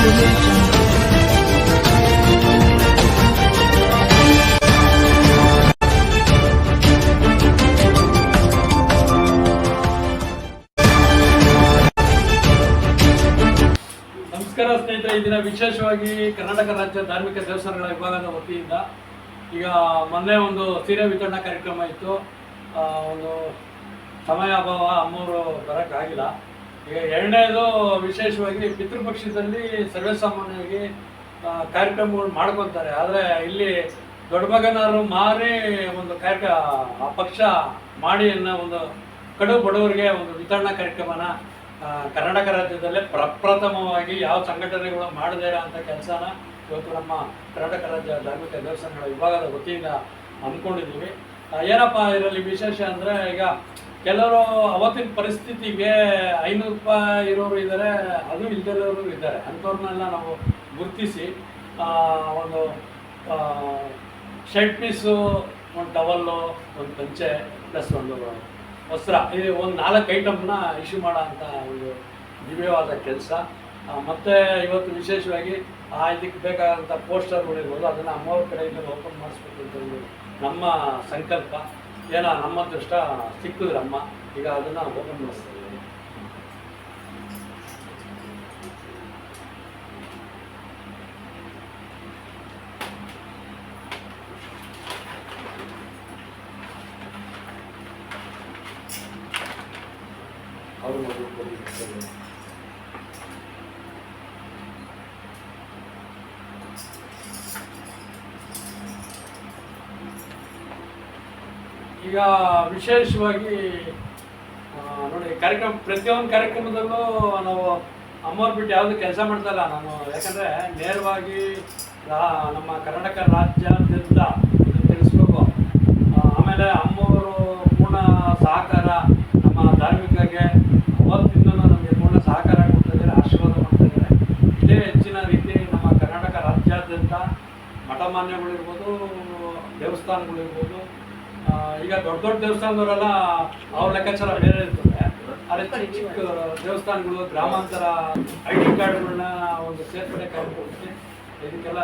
ನಮಸ್ಕಾರ ಸ್ನೇಹಿತರೆ, ಈ ವಿಶೇಷವಾಗಿ ಕರ್ನಾಟಕ ರಾಜ್ಯ ಧಾರ್ಮಿಕ ದೇವಸ್ಥಾನಗಳ ವಿಭಾಗದ ವತಿಯಿಂದ ಈಗ ಮೊನ್ನೆ ಒಂದು ಸೀರೆ ವಿತರಣಾ ಕಾರ್ಯಕ್ರಮ ಇತ್ತು. ಒಂದು ಸಮಯ ಅಭಾವ ಅಮ್ಮವರು ಬರೋಕ್ಕಾಗಿಲ್ಲ. ಎರಡನೇದು ವಿಶೇಷವಾಗಿ ಪಿತೃಪಕ್ಷದಲ್ಲಿ ಸರ್ವೇಸಾಮಾನ್ಯವಾಗಿ ಕಾರ್ಯಕ್ರಮಗಳು ಮಾಡ್ಕೊತಾರೆ. ಆದರೆ ಇಲ್ಲಿ ದೊಡ್ಡ ಮಗನವರು ಮಾರಿ ಒಂದು ಕಾರ್ಯಕ್ರಮ ಆ ಪಕ್ಷ ಮಾಡಿ ಅನ್ನೋ ಒಂದು ಕಡು ಬಡವರಿಗೆ ಒಂದು ವಿತರಣಾ ಕಾರ್ಯಕ್ರಮನ ಕರ್ನಾಟಕ ರಾಜ್ಯದಲ್ಲೇ ಪ್ರಪ್ರಥಮವಾಗಿ ಯಾವ ಸಂಘಟನೆಗಳು ಮಾಡದೇ ಅಂತ ಕೆಲಸನ ಇವತ್ತು ನಮ್ಮ ಕರ್ನಾಟಕ ರಾಜ್ಯ ಧಾರ್ಮಿಕ ದೇವಸ್ಥಾನಗಳ ವಿಭಾಗದ ವತಿಯಿಂದ ಅಂದ್ಕೊಂಡಿದ್ದೀವಿ. ಏನಪ್ಪ ಇದರಲ್ಲಿ ವಿಶೇಷ ಅಂದರೆ ಈಗ ಕೆಲವರು ಅವತ್ತಿನ ಪರಿಸ್ಥಿತಿಗೆ ಐನೂರು ರೂಪಾಯಿ ಇರೋರು ಇದ್ದಾರೆ, ಅದು ಇಲ್ದಿರೋರು ಇದ್ದಾರೆ. ಅಂಥವ್ರನ್ನೆಲ್ಲ ನಾವು ಗುರುತಿಸಿ ಒಂದು ಶರ್ಟ್ ಪೀಸು, ಒಂದು ಟವಲ್ಲು ಒಂದು ಪಂಚೆ ಪ್ಲಸ್ ಒಂದು ವಸ್ತ್ರ ಇದು ಒಂದು ನಾಲ್ಕು ಐಟಮ್ನ ಇಶ್ಯೂ ಮಾಡೋ ಅಂಥ ಒಂದು ದಿವ್ಯವಾದ ಕೆಲಸ. ಮತ್ತು ಇವತ್ತು ವಿಶೇಷವಾಗಿ, ಆ, ಇದಕ್ಕೆ ಬೇಕಾದಂಥ ಪೋಸ್ಟರ್ಗಳಿರ್ಬೋದು ಅದನ್ನು ಅಮ್ಮವ್ರ ಕಡೆಯಿಂದ ಓಪನ್ ಮಾಡಿಸ್ಬೇಕು ಅಂತ ನಮ್ಮ ಸಂಕಲ್ಪ. ಏನೋ ನಮ್ಮ ಅದೃಷ್ಟ ಸಿಕ್ಕಿದ್ರೆ ಅಮ್ಮ ಈಗ ಅದನ್ನು ಓಪನ್ ಮಾಡಿಸ್ತಾ ಇದ್ದೀವಿ ಅವ್ರು ಮಗು ಈಗ ವಿಶೇಷವಾಗಿ ನೋಡಿ, ಕಾರ್ಯಕ್ರಮ, ಪ್ರತಿಯೊಂದು ಕಾರ್ಯಕ್ರಮದಲ್ಲೂ ನಾವು ಅಮ್ಮವ್ರು ಬಿಟ್ಟು ಯಾವುದು ಕೆಲಸ ಮಾಡ್ತಾ ಇಲ್ಲ ನಾನು. ಯಾಕಂದರೆ ನೇರವಾಗಿ ನಮ್ಮ ಕರ್ನಾಟಕ ರಾಜ್ಯಾದ್ಯಂತ ತಿಳಿಸ್ಬೇಕು. ಆಮೇಲೆ ಅಮ್ಮವರು ಪೂರ್ಣ ಸಹಕಾರ ನಮ್ಮ ಧಾರ್ಮಿಕಗೆ ಅವತ್ತಿಂದ ನಮಗೆ ಪೂರ್ಣ ಸಹಕಾರ ಕೊಡ್ತಾಯಿದ್ದಾರೆ ಆಶೀರ್ವಾದ ಮಾಡ್ತಾ ಇದ್ದಾರೆ. ಇದೇ ಹೆಚ್ಚಿನ ರೀತಿ ನಮ್ಮ ಕರ್ನಾಟಕ ರಾಜ್ಯಾದ್ಯಂತ ಮಠಮಾನ್ಯಗಳಿರ್ಬೋದು, ದೇವಸ್ಥಾನಗಳಿರ್ಬೋದು ಈಗ ದೊಡ್ಡ ದೊಡ್ಡ ದೇವಸ್ಥಾನದವರೆಲ್ಲ ಅವ್ರ ಲೆಕ್ಕಾಚಾರ ಬೇರೆ ಇರ್ತದೆ. ಅದೇ ಚಿಕ್ಕ ಚಿಕ್ಕ ದೇವಸ್ಥಾನಗಳು, ಗ್ರಾಮಾಂತರ ಐ ಡಿ ಕಾರ್ಡ್ಗಳನ್ನ ಒಂದು ಸೇರ್ಪಡೆ ಕಾರ್ಯಕ್ರಮಕ್ಕೆ ಇದಕ್ಕೆಲ್ಲ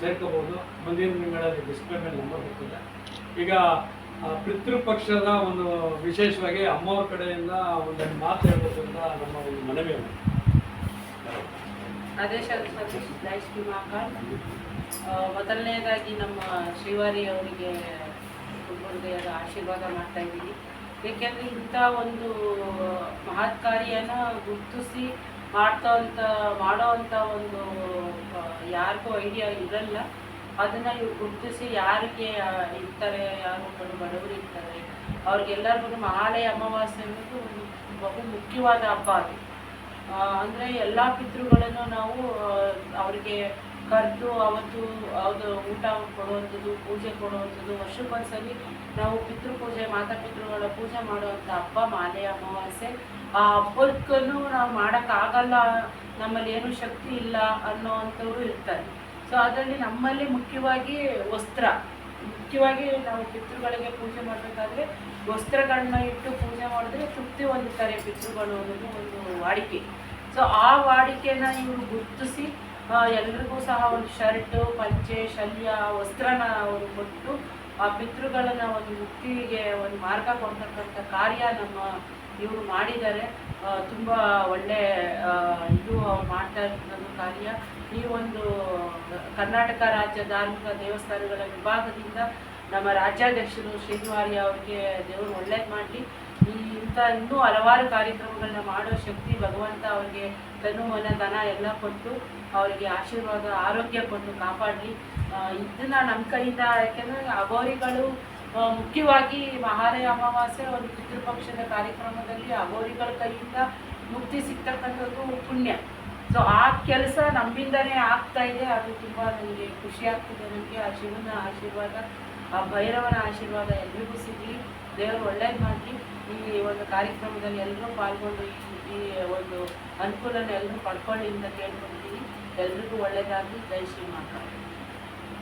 ಸೇರ್ಕೋಬೋದು. ಮುಂದಿನ ದಿನಗಳಲ್ಲಿ ಡಿಸ್ಪ್ಲೇ ಮೇಲೆ ನಂಬರ್ ಬರ್ತದೆ. ಈಗ ಪಿತೃಪಕ್ಷದ ಒಂದು ವಿಶೇಷವಾಗಿ ಅಮ್ಮವ್ರ ಕಡೆಯಿಂದ ಒಂದು ಮಾತು ಹೇಳ್ಬೇಕು ಅಂತ ನಮ್ಮ ಒಂದು ಮನವಿ ಮೊದಲನೇದಾಗಿ ನಮ್ಮ ಶ್ರೀವಾರಿ ಅವರಿಗೆ ಗುರುದೇವರ ಆಶೀರ್ವಾದ ಮಾಡ್ತಾ ಇದ್ದೀವಿ. ಏಕೆಂದರೆ ಇಂಥ ಒಂದು ಮಹತ್ ಕಾರ್ಯನ ಗುರುತಿಸಿ ಮಾಡ್ತಾ ಅಂತ, ಮಾಡೋ ಅಂಥ ಒಂದು ಯಾರಿಗೂ ಐಡಿಯಾ ಇರಲ್ಲ. ಅದನ್ನು ಇವ್ರು ಗುರುತಿಸಿ ಯಾರಿಗೆ ಇರ್ತಾರೆ, ಯಾರು ಒಬ್ಬರು ಬಡವರು ಇರ್ತಾರೆ, ಅವ್ರಿಗೆಲ್ಲರಿಗೂ ಮಹಾಲಯ ಅಮಾವಾಸ್ಯೆ ಅನ್ನೋದು ಒಂದು ಬಹು ಮುಖ್ಯವಾದ ಹಬ್ಬ ಅದು. ಅಂದರೆ ಎಲ್ಲ ಪಿತೃಗಳನ್ನು ನಾವು ಅವರಿಗೆ ಕರೆದು ಅವತ್ತು ಅದು ಊಟ ಕೊಡುವಂಥದ್ದು, ಪೂಜೆ ಕೊಡುವಂಥದ್ದು ವರ್ಷಕ್ಕೊಂದ್ಸಲಿ ನಾವು ಪಿತೃ ಪೂಜೆ ಮಾತಾ ಪಿತೃಗಳ ಪೂಜೆ ಮಾಡುವಂಥ ಹಬ್ಬ, ಮಾಲೆ, ಅಮಾವಾಸ್ಯೆ, ಆ ಹಬ್ಬಕ್ಕೂ ನಾವು ಮಾಡೋಕ್ಕಾಗಲ್ಲ, ನಮ್ಮಲ್ಲಿ ಏನು ಶಕ್ತಿ ಇಲ್ಲ ಅನ್ನೋವಂಥವ್ರು ಇರ್ತಾರೆ. ಸೊ ಅದರಲ್ಲಿ ನಮ್ಮಲ್ಲಿ ಮುಖ್ಯವಾಗಿ ವಸ್ತ್ರ. ಮುಖ್ಯವಾಗಿ ನಾವು ಪಿತೃಗಳಿಗೆ ಪೂಜೆ ಮಾಡಬೇಕಾದ್ರೆ ವಸ್ತ್ರಗಳನ್ನ ಇಟ್ಟು ಪೂಜೆ ಮಾಡಿದ್ರೆ ತೃಪ್ತಿ ಹೊಂದುತ್ತಾರೆ ಪಿತೃಗಳು ಅನ್ನೋದು ಒಂದು ವಾಡಿಕೆ. ಸೊ ಆ ವಾಡಿಕೆನ ಇವರು ಗುರುತಿಸಿ ಎಲ್ರಿಗೂ ಸಹ ಒಂದು ಶರ್ಟು, ಪಂಚೆ, ಶಲ್ಯ, ವಸ್ತ್ರನ ಅವರು ಕೊಟ್ಟು, ಆ ಪಿತೃಗಳನ್ನ ಒಂದು ಮುಕ್ತಿಗೆ ಒಂದು ಮಾರ್ಗ ಕೊಡ್ತಕ್ಕಂಥ ಕಾರ್ಯ ನಮ್ಮ ಇವರು ಮಾಡಿದ್ದಾರೆ. ತುಂಬ ಒಳ್ಳೆ ಇದು ಮಾಡ್ತಾ ಇರ್ತಕ್ಕಂಥ ಕಾರ್ಯ. ಈ ಒಂದು ಕರ್ನಾಟಕ ರಾಜ್ಯ ಧಾರ್ಮಿಕ ದೇವಸ್ಥಾನಗಳ ವಿಭಾಗದಿಂದ ನಮ್ಮ ರಾಜ್ಯಾಧ್ಯಕ್ಷರು ಶ್ರೀನಿವಾರಿ ಅವರಿಗೆ ದೇವರು ಒಳ್ಳೇದು ಮಾಡಲಿ. ಇಂಥ ಇನ್ನೂ ಹಲವಾರು ಕಾರ್ಯಕ್ರಮಗಳನ್ನ ಮಾಡೋ ಶಕ್ತಿ ಭಗವಂತ ಅವರಿಗೆ ತನು ಮನ, ಧನ ಎಲ್ಲ ಕೊಟ್ಟು ಅವರಿಗೆ ಆಶೀರ್ವಾದ, ಆರೋಗ್ಯ ಕೊಟ್ಟು ಕಾಪಾಡಲಿ. ಇದನ್ನ ನಮ್ಮ ಕೈಯಿಂದ, ಯಾಕೆಂದರೆ ಅಗೋರಿಗಳು ಮುಖ್ಯವಾಗಿ ಮಹಾಲಯ ಅಮಾವಾಸ್ಯೆ ಒಂದು ಪಿತೃಪಕ್ಷದ ಕಾರ್ಯಕ್ರಮದಲ್ಲಿ ಅಗೋರಿಗಳ ಕೈಯಿಂದ ಮುಕ್ತಿ ಸಿಗ್ತಕ್ಕಂಥದ್ದು ಪುಣ್ಯ. ಸೊ ಆ ಕೆಲಸ ನಮ್ಮಿಂದನೇ ಆಗ್ತಾ ಇದೆ. ಅದು ತುಂಬ ನನಗೆ ಖುಷಿ ಆಗ್ತಿದೆ. ನನಗೆ ಆ ಶಿವನ ಆಶೀರ್ವಾದ ಆ ಭೈರವನ ಆಶೀರ್ವಾದ ಎಲ್ರಿಗೂ ಸಿಗಲಿ. ದೇವರು ಒಳ್ಳೇದು ಮಾಡಲಿ. ಈ ಒಂದು ಕಾರ್ಯಕ್ರಮದಲ್ಲಿ ಎಲ್ಲರೂ ಪಾಲ್ಗೊಂಡು ಈ- ಈ ಒಂದು ಅನುಕೂಲನ ಎಲ್ಲರೂ ಪಡ್ಕೊಳ್ಳಿ ಅಂತ ಕೇಳ್ಕೊಂಡಿದ್ದೀನಿ ಎಲ್ರಿಗೂ ಒಳ್ಳೇದಾಗಲಿ. ಜೈ ಶ್ರೀ ಮಾತಾ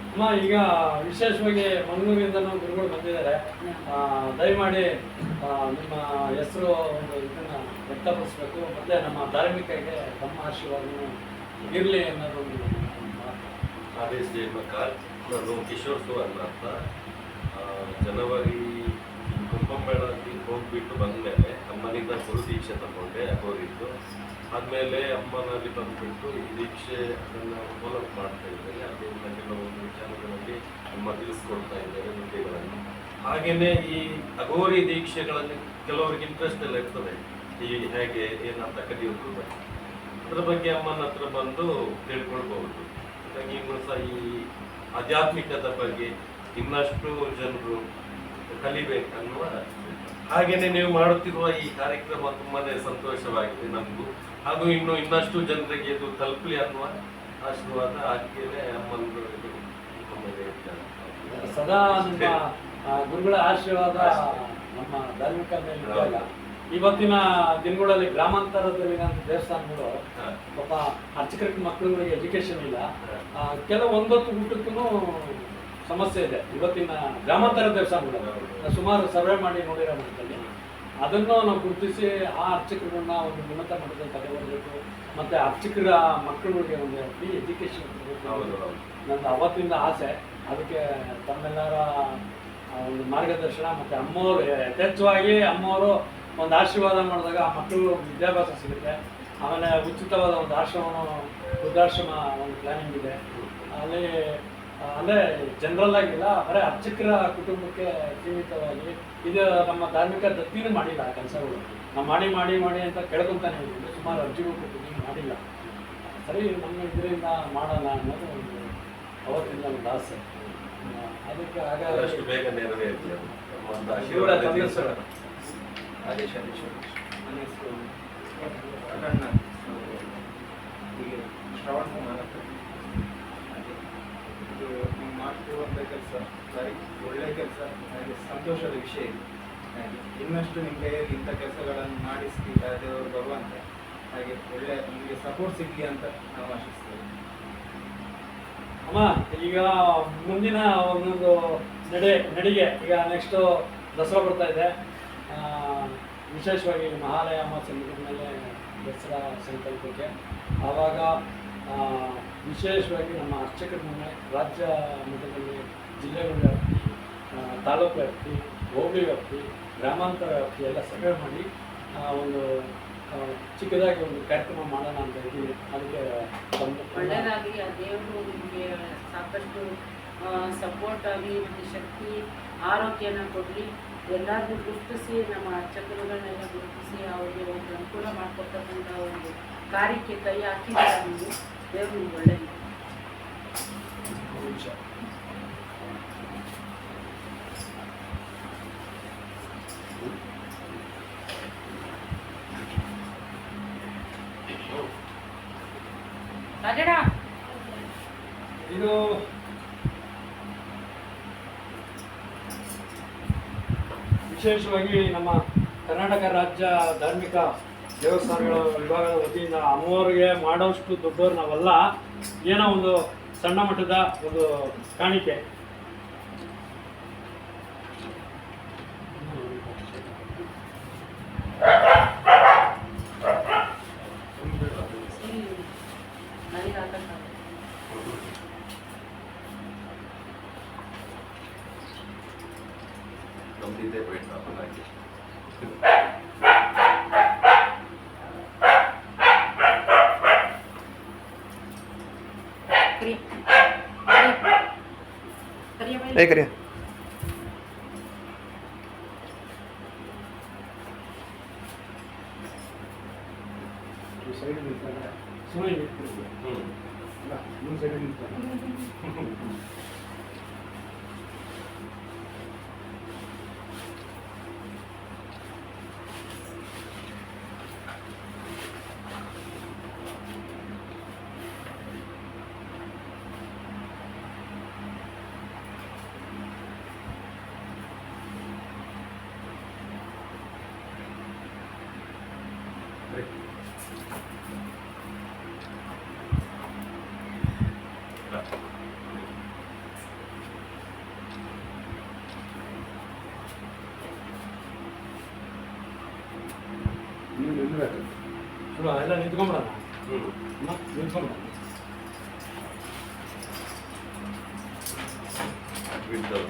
ಅಮ್ಮ ಈಗ ವಿಶೇಷವಾಗಿ ಮಂಗಳೂರಿಂದ ಗುರುಗಳು ಬಂದಿದ್ದಾರೆ. ಆ, ದಯಮಾಡಿ ನಿಮ್ಮ ಹೆಸರು ಒಂದು ಇದನ್ನು ವ್ಯಕ್ತಪಡಿಸ್ಬೇಕು. ಮತ್ತೆ ನಮ್ಮ ಧಾರ್ಮಿಕರಿಗೆ ತಮ್ಮ ಆಶೀರ್ವಾದನೂ ಇರಲಿ ಅನ್ನೋದು ಒಂದು ಮಾತು. ಆದೇಶ್ ನಾನು ಕಿಶೋರ್ ಸುವರ್ಣ ಅಂತ. ಜನವರಿ ಕುಂಭಮೇಳಕ್ಕೆ ಹೋಗ್ಬಿಟ್ಟು ಬಂದಮೇಲೆ ಅಮ್ಮನಿಂದ ಗುರು ದೀಕ್ಷೆ ತಗೊಂಡೆ, ಅಗೋರಿದ್ದು. ಆದಮೇಲೆ ಅಮ್ಮನಲ್ಲಿ ಬಂದುಬಿಟ್ಟು ಈ ದೀಕ್ಷೆ ಅದನ್ನು ಫಾಲೋ ಮಾಡ್ತಾ ಇದ್ದೇನೆ ಅದರಿಂದ ಕೆಲವೊಂದು ವಿಚಾರಗಳಲ್ಲಿ ಅಮ್ಮ ತಿಳಿಸ್ಕೊಡ್ತಾ ಇದ್ದಾರೆ, ನುಡಿಗಳನ್ನು. ಹಾಗೆಯೇ ಈ ಅಗೋರಿ ದೀಕ್ಷೆಗಳಲ್ಲಿ ಕೆಲವರಿಗೆ ಇಂಟ್ರೆಸ್ಟ್ ಎಲ್ಲ ಇರ್ತದೆ. ಈ ಹೇಗೆ ಏನಂತ ಕಲಿಯೋದು ಬಗ್ಗೆ ಅದ್ರ ಬಗ್ಗೆ ಅಮ್ಮನ ಹತ್ರ ಬಂದು ತಿಳ್ಕೊಳ್ಬಹುದು. ಇನ್ನು ಸಹ ಈ ಆಧ್ಯಾತ್ಮಿಕದ ಬಗ್ಗೆ ಇನ್ನಷ್ಟು ಜನರು ಕಲಿಬೇಕನ್ನುವ ಹಾಗೆಯೇ ನೀವು ಮಾಡುತ್ತಿರುವ ಈ ಕಾರ್ಯಕ್ರಮ ತುಂಬಾನೇ ಸಂತೋಷವಾಗಿದೆ ನಮಗೂ ಹಾಗೂ ಇನ್ನು ಇನ್ನಷ್ಟು ಜನರಿಗೆ ಇದು ತಲುಪಲಿ ಅನ್ನುವ ಆಶೀರ್ವಾದ ಹಾಗೆಯೇ ಅಮ್ಮನವರು ಸದಾ ನಿಮ್ಮ ಗುರುಗಳ ಆಶೀರ್ವಾದ ನಮ್ಮ ಧಾರ್ಮಿಕ ಮೇಲೆ ಇವತ್ತಿನ ದಿನಗಳಲ್ಲಿ ಗ್ರಾಮಾಂತರದಲ್ಲಿರುವಂಥ ದೇವಸ್ಥಾನಗಳು. ಪಾಪ ಅರ್ಚಕರ ಮಕ್ಕಳುಗಳಿಗೆ ಎಜುಕೇಶನ್ ಇಲ್ಲ. ಕೆಲವು ಒಂದೊತ್ತು ಊಟಕ್ಕೂ ಸಮಸ್ಯೆ ಇದೆ. ಇವತ್ತಿನ ಗ್ರಾಮಾಂತರ ದೇವಸ್ಥಾನಗಳು. ಸುಮಾರು ಸರ್ವೆ ಮಾಡಿ ನೋಡಿರೋ ಮಟ್ಟದಲ್ಲಿ. ಅದನ್ನು ನಾವು ಗುರುತಿಸಿ ಆ ಅರ್ಚಕರನ್ನ ಒಂದು ಉನ್ನತ ಮಟ್ಟದಲ್ಲಿ ತಗೊಂಡ್ಬರ್ಬೇಕು ಮತ್ತೆ ಅರ್ಚಕರ ಮಕ್ಕಳುಗಳಿಗೆ ಒಂದು ಫ್ರೀ ಹೌದು ನಂದು ಅವತ್ತಿಂದ ಆಸೆ. ಅದಕ್ಕೆ ತಮ್ಮೆಲ್ಲರ ಒಂದು ಮಾರ್ಗದರ್ಶನ ಮತ್ತು ಅಮ್ಮವರು ಯಥೇಚ್ಛವಾಗಿ ಅಮ್ಮವರು ಒಂದು ಆಶೀರ್ವಾದ ಮಾಡಿದಾಗ ಆ ಮಕ್ಕಳು ವಿದ್ಯಾಭ್ಯಾಸ ಸಿಗುತ್ತೆ. ಆಮೇಲೆ ಉಚಿತವಾದ ಒಂದು ಆಶ್ರಮ ವೃದ್ಧಾಶ್ರಮ ಒಂದು ಪ್ಲಾನಿಂಗ್ ಇದೆ. ಅಲ್ಲಿ ಅಂದರೆ ಜನರಲ್ ಆಗಿಲ್ಲ ಬರೀ ಅರ್ಚಕರ ಕುಟುಂಬಕ್ಕೆ ಸೀಮಿತವಾಗಿ ಇದು ನಮ್ಮ ಧಾರ್ಮಿಕ ದತ್ತಿನೂ ಮಾಡಿಲ್ಲ ಆ ಕೆಲಸಗಳು. ನಾವು ಮಾಡಿ ಮಾಡಿ ಮಾಡಿ ಅಂತ ಕೇಳ್ಕೊಂತಾನೆ ಇದ್ದೀವಿ. ಸುಮಾರು ಅರ್ಜಿಗಳು ಕೊಟ್ಟಿದ್ದೀವಿ ಮಾಡಿಲ್ಲ. ಸರಿ ನಮ್ಮ ಇದರಿಂದ ಮಾಡೋಣ ಅನ್ನೋದು ಒಂದು ಅವತ್ತಿಂದ ಒಂದು ಆಸೆ. ಅದಕ್ಕೆ ಆಗ ಅಷ್ಟು ಬೇಗ ನೆರವೇರಲಿ ಆದೇಶ ಶ್ರವಣ ಕುಮಾರ್ ಇದು ನೀವು ಮಾಡ್ತಿರುವಂಥ ಕೆಲಸ ಸರಿ. ಒಳ್ಳೆಯ ಕೆಲಸ ನನಗೆ ಸಂತೋಷದ ವಿಷಯ ಇದೆ ಇನ್ನಷ್ಟು ನಿಮ್ಮ ಕೈಯಲ್ಲಿ ಇಂಥ ಕೆಲಸಗಳನ್ನು ಮಾಡಿಸಿ ದೇವರು ಬರುವಂತೆ ಹಾಗೆ ಒಳ್ಳೆ ನಿಮಗೆ ಸಪೋರ್ಟ್ ಸಿಗಲಿ ಅಂತ ನಾವು ಅಮ್ಮ, ಈಗ ಮುಂದಿನ ಒಂದೊಂದು ನಡೆ ನಡಿಗೆ, ಈಗ ನೆಕ್ಸ್ಟು ದಸರಾ ಬರ್ತಾ ಇದೆ. ವಿಶೇಷವಾಗಿ ಮಹಾಲಯ ಅಮಾವಾಸ್ಯೆ ಮೇಲೆ ದಸರಾ ಸಂಕಲ್ಪಕ್ಕೆ. ಆವಾಗ ವಿಶೇಷವಾಗಿ ನಮ್ಮ ಅರ್ಚಕರ ಮನೆ ರಾಜ್ಯ ಮಟ್ಟದಲ್ಲಿ ಜಿಲ್ಲೆಗಳ ವ್ಯಾಪ್ತಿ ತಾಲೂಕು ವ್ಯಾಪ್ತಿ, ಹೋಬಳಿ ವ್ಯಾಪ್ತಿ, ಗ್ರಾಮಾಂತರ ವ್ಯಾಪ್ತಿ ಎಲ್ಲ ಸಭೆ ಮಾಡಿ ಒಂದು ಚಿಕ್ಕದಾಗಿ ಒಂದು ಕಾರ್ಯಕ್ರಮ ಮಾಡೋಣ ಅಂತ ಇದ್ದೀವಿ ಅದಕ್ಕೆ ಒಳ್ಳೆಯದಾಗಿ ಆ ದೇವರು ನಿಮಗೆ ಸಾಕಷ್ಟು ಸಪೋರ್ಟ್ ಆಗಿ ಮತ್ತು ಶಕ್ತಿ, ಆರೋಗ್ಯನ ಕೊಡಲಿ. ಎಲ್ಲರಿಗೂ ಗುರುತಿಸಿ, ನಮ್ಮ ಚಕ್ರಗಳನ್ನೆಲ್ಲ ಗುರುತಿಸಿ, ಅವರಿಗೆ ಒಂದು ಅನುಕೂಲ ಮಾಡಿಕೊಡ್ತಕ್ಕಂಥ ಒಂದು ಕಾರ್ಯಕ್ಕೆ ಕೈ ಹಾಕಿದ್ದಾರೆ ನೀವು ದೇವರು. ರಾಜಣ್ಣ ಇದು ವಿಶೇಷವಾಗಿ ನಮ್ಮ ಕರ್ನಾಟಕ ರಾಜ್ಯ ಧಾರ್ಮಿಕ ದೇವಸ್ಥಾನಗಳ ವಿಭಾಗದ ವತಿಯಿಂದ ಅಮ್ಮವರಿಗೆ ಮಾಡೋಷ್ಟು ದೊಡ್ಡವರು ನಾವೆಲ್ಲ, ಏನೋ ಒಂದು ಸಣ್ಣ ಮಟ್ಟದ ಒಂದು ಕಾಣಿಕೆ. ಕರಿಯ ಮೇಲೆ ಏ ಕರಿಯ ಸೈಡ್ ನಿಂತ್ಕೊಂಡ್ರೆ ಸುಮ್ಮನೆ ಎಲ್ಲರೂ ನಿಂತ್ಕೊಂಬಿಡೋಣ ನಿಂತ್ಕೊಂಬಿಡೋಣ ಬಿಡ್ತಾರೆ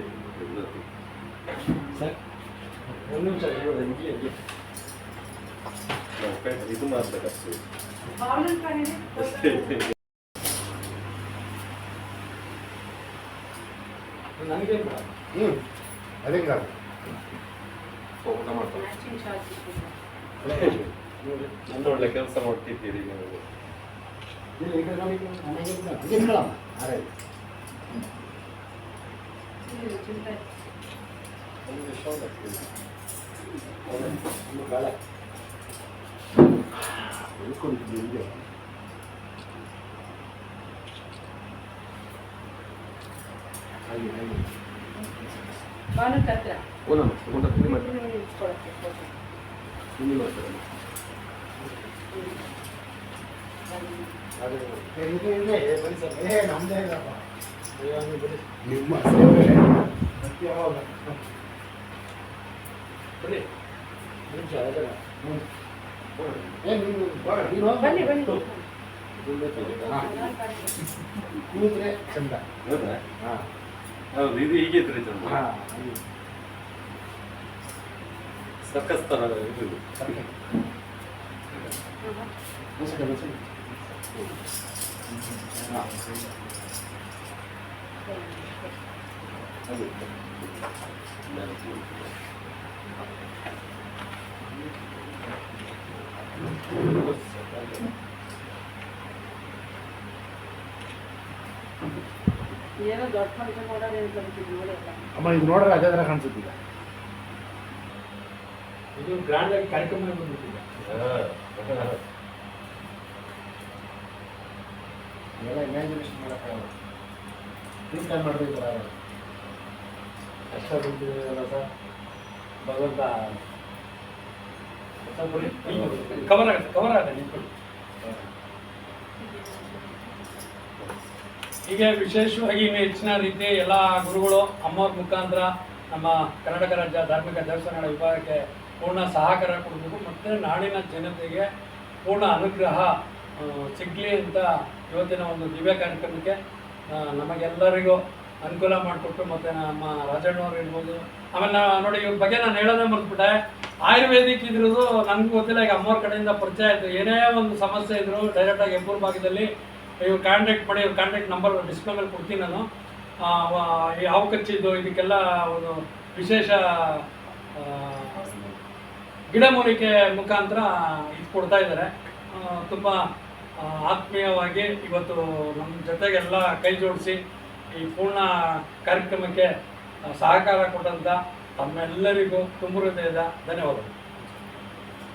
ಇಲ್ಲಿ ನಾವು ಕೈ- ಇದು ಮಾಡ್ಬೇಕಷ್ಟೇ ಹ್ಞೂ ಅದೇ ಊಟ ಮಾಡ್ತಾರೆ ನಂದು ಒಳ್ಳೆ ಕೆಲಸ ಮಾಡ್ತಿದ್ದೀರಿ ನೀವು ಇಲ್ಲಿ ಈ ಕಡೆ ನೋಡಿ ನನಗೆ ಕೂಡ ಹಂಗೆ ಹೇಳಮ್ಮ ಆರೈ ಚಿಂತೆ ಒಂದು ಶಾಲ್ ಹಾಕ್ತೀವಿ. ಒಂದು ಬೇಡ ಉಳ್ಕೊಂಡಿದ್ದು ಹಿಂಗೆ ಹಾಗೆ ಹಾಗೆ ಬಾವಲನ್ ಹತ್ರ ಓನಮ್ಮ, ಊಟ ತಿಂಡಿ ಮಾಡಿ. ನಿಂತ್ಕೊಳಕ್ಕೆ ಫೋಟೋ ತಿಂಡಿ ಮಾಡ್ತಾರೆ. ಅದು ಏ, ಇದೆ ಇದೆ ಏ, ಬನ್ನಿ ಸರ್ ಏ ನಮ್ಮದೇ ಇಲ್ಲಪ್ಪ ಅಯ್ಯೋ, ನೀವು ಬಿಡಿ ನಿಮ್ಮ ಸೇವೆ. ಯಾವಾಗ ಬನ್ನಿ ನಿಮಿಷ. ಬನ್ನಿ ಬನ್ನಿ. ಹಾ. ಕೂತ್ರೆ ಚಂದ. ಹೌದಾ? ಹಾಂ. ಹೌದು ಇದು ಹೀಗೆ ಇದ್ರೆ ಚಂದ. ಹಾಂ ಸರ್ಕಸ್ ತರ ಇದು. ನಮಸ್ಕಾರ ನಮಸ್ಕಾರ ಹಾಂ. ಅಮ್ಮ ಇದು ನೋಡ್ರೆ ಅದೇ ಥರ ಕಾಣಿಸುತ್ತಿಲ್ಲ ಇದು ಗ್ರ್ಯಾಂಡ್ ಆಗಿ ಕಾರ್ಯಕ್ರಮ. ಇವೆಲ್ಲ ಇಮ್ಯಾಜಿನೇಷನ್ ಮಾಡೋಕ್ಕಾಗಲ್ಲ ನೀವು ಮಾಡಬೇಕು ಕಷ್ಟ ಸರ್ ಭಗವಂತ ಕವರ್ ಆಗುತ್ತೆ ಕವರ್ ಆಗುತ್ತೆ ನಿಂತ್ಕೊಳ್ಳಿ ಹೀಗೆ ವಿಶೇಷವಾಗಿ ಇನ್ನು ಹೆಚ್ಚಿನ ರೀತಿ ಎಲ್ಲ ಗುರುಗಳು ಅಮ್ಮವ್ರ ಮುಖಾಂತರ ನಮ್ಮ ಕರ್ನಾಟಕ ರಾಜ್ಯ ಧಾರ್ಮಿಕ ದೇವಸ್ಥಾನಗಳ ವಿಭಾಗಕ್ಕೆ ಪೂರ್ಣ ಸಹಕಾರ ಕೊಡಬೇಕು. ಮತ್ತು ನಾಡಿನ ಜನತೆಗೆ ಪೂರ್ಣ ಅನುಗ್ರಹ ಸಿಗಲಿ ಅಂತ ಇವತ್ತಿನ ಒಂದು ದಿವ್ಯ ಕಾರ್ಯಕ್ರಮಕ್ಕೆ ನಮಗೆಲ್ಲರಿಗೂ ಅನುಕೂಲ ಮಾಡಿಕೊಟ್ಟು ಮತ್ತು ನಮ್ಮ ರಾಜಣ್ಣವ್ರು ಇರ್ಬೋದು. ಆಮೇಲೆ ನಾ ನೋಡಿ ಇವ್ರ ಬಗ್ಗೆ ನಾನು ಹೇಳೋದೇ ಮರ್ತ್ಬಿಟ್ಟೆ. ಆಯುರ್ವೇದಿಕ್ ಇದ್ರದ್ದು ನನಗೂ ಗೊತ್ತಿಲ್ಲ ಈಗ ಅಮ್ಮವ್ರ ಕಡೆಯಿಂದ ಪರಿಚಯ ಆಯಿತು. ಏನೇ ಒಂದು ಸಮಸ್ಯೆ ಇದ್ರು ಡೈರೆಕ್ಟಾಗಿ ಹೆಬ್ಬೂರು ಭಾಗದಲ್ಲಿ ಇವ್ರು ಕಾಂಟ್ಯಾಕ್ಟ್ ಮಾಡಿ ಇವ್ರ ಕಾಂಟ್ಯಾಕ್ಟ್ ನಂಬರ್ ಡಿಸ್ಪ್ಲೇ ಮೇಲೆ ಕೊಡ್ತೀನಿ ನಾನು. ಯಾವ ಕಚ್ಚಿದ್ದು ಇದಕ್ಕೆಲ್ಲ ಒಂದು ವಿಶೇಷ ಗಿಡಮೂಲಿಕೆ ಮುಖಾಂತರ ಇದು ಕೊಡ್ತಾ ಇದ್ದಾರೆ ತುಂಬ ಆತ್ಮೀಯವಾಗಿ ಇವತ್ತು ನಮ್ಮ ಜೊತೆಗೆಲ್ಲ ಕೈ ಜೋಡಿಸಿ ಈ ಪೂರ್ಣ ಕಾರ್ಯಕ್ರಮಕ್ಕೆ ಸಹಕಾರ ಕೊಟ್ಟಂತ ತಮ್ಮೆಲ್ಲರಿಗೂ ತುಂಬ ಹೃದಯದ ಧನ್ಯವಾದಗಳು.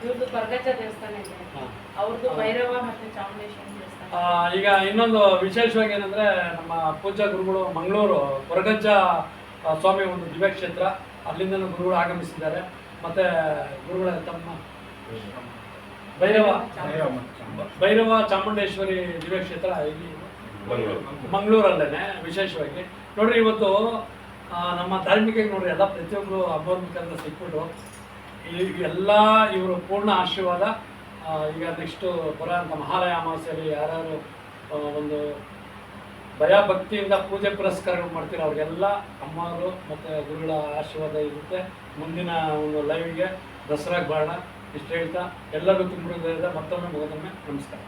ಇವ್ರದ್ದು ಕೊರಗಜ್ಜ ದೇವಸ್ಥಾನ ಇದೆ. ಹಾಂ. ಅವ್ರದ್ದು ಭೈರವ ಮತ್ತೆ ಚಾಮುಂಡೇಶ್ವರಿ ದೇವಸ್ಥಾನ. ಆ, ಈಗ ಇನ್ನೊಂದು ವಿಶೇಷವಾಗಿ ಏನಂದ್ರೆ ನಮ್ಮ ಪೂಜಾ ಗುರುಗಳು ಮಂಗಳೂರು ಕೊರಗಜ್ಜ ಸ್ವಾಮಿ ಒಂದು ದಿವ್ಯ ಕ್ಷೇತ್ರ. ಅಲ್ಲಿಂದ ಗುರುಗಳು ಆಗಮಿಸಿದ್ದಾರೆ. ಮತ್ತೆ ಗುರುಗಳ ತಮ್ಮ ಭೈರವ. ಭೈರವ ಚಾಮುಂಡೇಶ್ವರಿ ದಿವ್ಯ ಕ್ಷೇತ್ರ ಇಲ್ಲಿ ಮಂಗಳೂರು. ಮಂಗಳೂರಲ್ಲೇನೆ ವಿಶೇಷವಾಗಿ. ನೋಡ್ರಿ ಇವತ್ತು ನಮ್ಮ ಧಾರ್ಮಿಕ ನೋಡ್ರಿ ಎಲ್ಲ ಪ್ರತಿಯೊಬ್ಬರು ಹಬ್ಬದ ಸಿಕ್ಬಿಟ್ಟು ಈಗ ಎಲ್ಲ ಇವರು ಪೂರ್ಣ ಆಶೀರ್ವಾದ. ಈಗ ನೆಕ್ಸ್ಟು ಬರೋಂಥ ಮಹಾಲಯ ಅಮಾವಾಸ್ಯಲ್ಲಿ ಯಾರ್ಯಾರು ಒಂದು ಭಯ ಭಕ್ತಿಯಿಂದ ಪೂಜೆ ಪುರಸ್ಕಾರಗಳು ಮಾಡ್ತೀರ ಅವ್ರಿಗೆಲ್ಲ ಅಮ್ಮವರು ಮತ್ತು ಗುರುಗಳ ಆಶೀರ್ವಾದ ಇರುತ್ತೆ. ಮುಂದಿನ ಒಂದು ಲೈವ್ಗೆ ದಸರಾಗೆ ಬಾಳೋಣ ಇಷ್ಟು ಹೇಳ್ತಾ ಎಲ್ಲರಿಗೂ ತುಂಬ ಮತ್ತೊಮ್ಮೆ ಮಗದೊಮ್ಮೆ ನಮಸ್ಕಾರ.